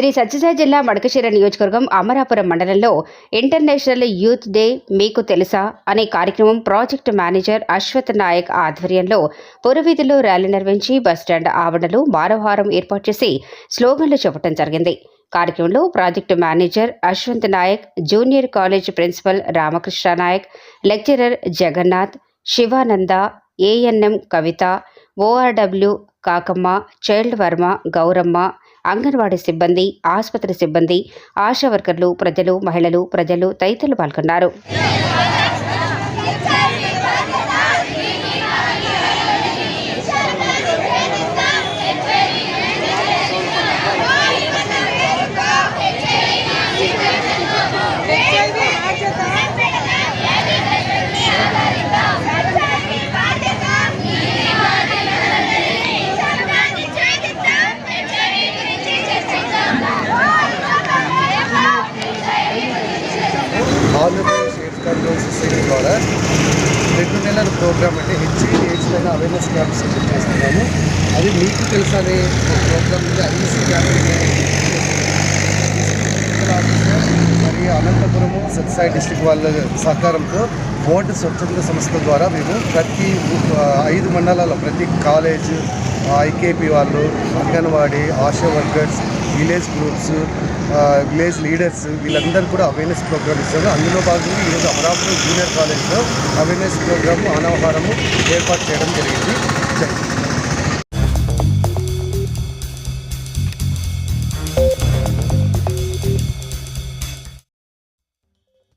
శ్రీ సత్యసాయి జిల్లా మడకశిర నియోజకవర్గం అమరాపురం మండలంలో ఇంటర్నేషనల్ యూత్ డే మీకు తెలుసా అనే కార్యక్రమం ప్రాజెక్టు మేనేజర్ అశ్వత్ నాయక్ ఆధ్వర్యంలో పురవీధిలో ర్యాలీ నిర్వహించి బస్టాండ్ ఆవరణలో మానవహారం ఏర్పాటు చేసి స్లోగన్లు చెప్పడం జరిగింది. కార్యక్రమంలో project manager Ashwanth Nayak junior college principal Ramakrishna Nayak lecturer Jagannath Shivananda ANM Kavitha ORW Kakamma child Varma Gauramma anganwadi సిబ్బంది ఆసుపత్రి సిబ్బంది ఆశా వర్కర్లు ప్రజలు మహిళలు ప్రజలు తదితరులు పాల్గొన్నారు. కంట్రోల్ ద్వారా రెండు నెలల ప్రోగ్రామ్ అంటే హెచ్ఐవి ఎయిడ్స్ పైన అవేర్నెస్ క్యాంప్స్ చేస్తున్నాము. అది మీకు తెలుసా అనే ప్రోగ్రామ్ మీద ఐసీ క్యాంపింగ్ మరియు అనంతపురము సత్సాయి డిస్టిక్ వాళ్ళ సహకారంతో బోర్డు స్వచ్ఛంద సంస్థ ద్వారా మేము ప్రతి ఐదు మండలాల ప్రతి కాలేజ్ ఐకేపీ వాళ్ళు Anganwadi ASHA workers village groups village leaders వీళ్ళందరూ కూడా అవేర్నెస్ ప్రోగ్రామ్ ఇస్తారు. అందులో భాగంగా ఈరోజు అమరాపురం జూనియర్ కాలేజ్లో అవేర్నెస్ ప్రోగ్రాము ఆనవహారము ఏర్పాటు చేయడం జరిగింది. Thank you